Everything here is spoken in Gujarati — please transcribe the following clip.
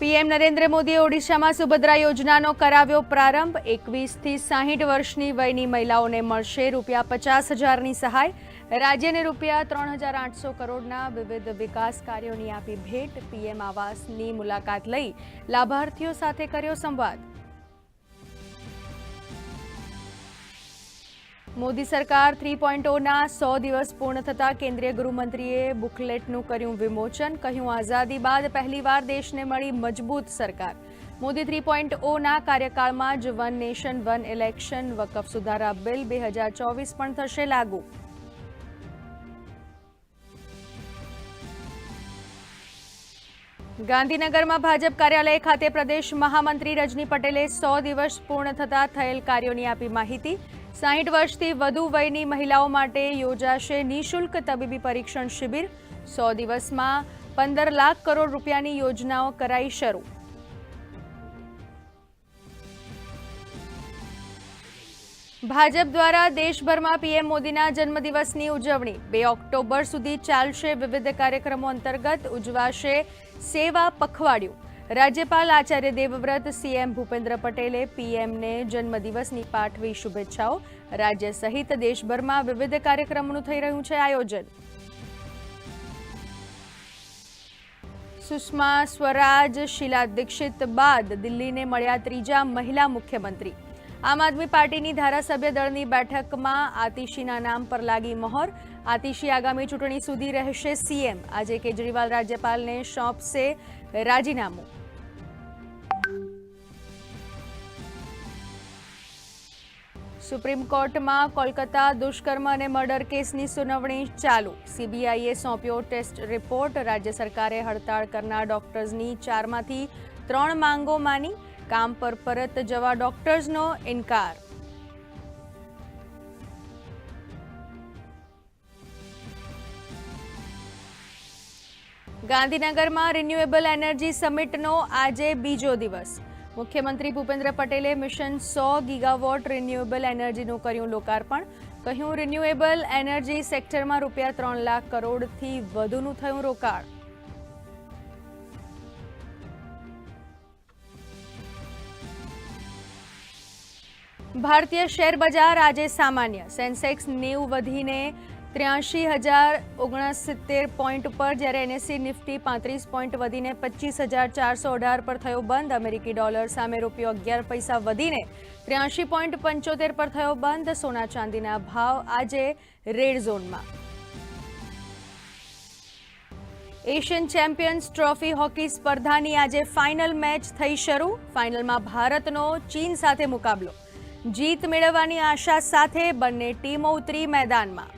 પીએમ નરેન્દ્ર મોદીએ ઓડિશામાં સુભદ્રા યોજનાનો કરાવ્યો પ્રારંભ. એકવીસથી સાહીઠ વર્ષની વયની મહિલાઓને મળશે રૂપિયા પચાસ હજારની સહાય. રાજ્યને રૂપિયા ત્રણ હજાર આઠસો કરોડના વિવિધ વિકાસ કાર્યોની આપી ભેટ. પીએમ આવાસની મુલાકાત લઈ લાભાર્થીઓ સાથે કર્યો સંવાદ. મોદી સરકાર થ્રી પોઈન્ટોના સો દિવસ પૂર્ણ થતાં કેન્દ્રીય ગૃહમંત્રીએ બુકલેટનું કર્યું વિમોચન, કહ્યું આઝાદી બાદ પહેલીવાર દેશને મળી મજબૂત સરકાર. મોદી થ્રી પોઈન્ટ ઓના કાર્યકાળમાં જ one nation, one election, Waqf સુધારા બિલ બે પણ થશે લાગુ. ગાંધીનગરમાં ભાજપ કાર્યાલય ખાતે પ્રદેશ મહામંત્રી રજની પટેલે સો દિવસ પૂર્ણ થતા થયેલ કાર્યોની આપી માહિતી. સાહીઠ વર્ષથી વધુ વયની મહિલાઓ માટે યોજાશે નિઃશુલ્ક તબીબી પરીક્ષણ શિબિર. સો દિવસમાં પંદર લાખ કરોડ રૂપિયાની યોજનાઓ કરાઈ શરૂ. ભાજપ દ્વારા દેશભરમાં પીએમ મોદીના જન્મદિવસની ઉજવણી. બે ઓક્ટોબર સુધી ચાલશે વિવિધ કાર્યક્રમો અંતર્ગત ઉજવાશે સેવા પખવાડિયું. રાજ્યપાલ આચાર્ય દેવવ્રત, સીએમ ભૂપેન્દ્ર પટેલે પીએમને જન્મદિવસની પાઠવી શુભેચ્છાઓ. રાજ્ય સહિત દેશભરમાં વિવિધ કાર્યક્રમોનું થઈ રહ્યું છે આયોજન. સુષ્મા સ્વરાજ, શીલા દીક્ષિત બાદ દિલ્હીને મળ્યા ત્રીજા મહિલા મુખ્યમંત્રી. આમ આદમી પાર્ટીની ધારાસભ્ય દળની બેઠકમાં આતિશીના નામ પર લાગી મહોર. આતિશી આગામી ચૂંટણી સુધી રહેશે સીએમ. આજે કેજરીવાલ રાજ્યપાલને સોંપશે રાજીનામું. સુપ્રીમ કોર્ટમાં કોલકાતા દુષ્કર્મ અને મર્ડર કેસની સુનાવણી ચાલુ. સીબીઆઈએ સોંપ્યો ટેસ્ટ રિપોર્ટ. રાજ્ય સરકારે હડતાળ કરનાર ડોક્ટર્સની ચારમાંથી ત્રણ માંગો માની કામ પર પરત જવા ડોક્ટર્સનો ઇનકાર. ગાંધીનગરમાં રિન્યુએબલ એનર્જી સમિટનો આજે બીજો દિવસ. મુખ્યમંત્રી ભૂપેન્દ્ર પટેલે મિશન સો ગીગાવોટ રિન્યુએબલ એનર્જીનું કર્યું લોકાર્પણ. કહ્યું, રિન્યુએબલ એનર્જી સેક્ટરમાં રૂપિયા ત્રણ લાખ કરોડથી વધુનું થયું રોકાણ. ભારતીય શેર બજાર આજે સામાન્ય. સેન્સેક્સ નેવું વધીને ત્ર્યાસી હજાર ઓગણસિત્તેર પોઈન્ટ પર જ્યારે એનએસસી નિફ્ટી પાંત્રીસ પોઈન્ટ વધીને પચીસ હજાર ચારસો અઢાર પર થયો બંધ. અમેરિકી ડોલર સામે રૂપિયો અગિયાર પૈસા વધીને ત્ર્યાસી પોઈન્ટ પંચોતેર પર થયો બંધ. સોના ચાંદીના ભાવ આજે રેડ ઝોનમાં. એશિયન ચેમ્પિયન્સ ટ્રોફી હોકી સ્પર્ધાની આજે ફાઇનલ મેચ થઈ શરૂ. ફાઇનલમાં ભારતનો ચીન સાથે મુકાબલો. જીત મેળવવાની આશા સાથે બંને ટીમો ઉતરી મેદાનમાં.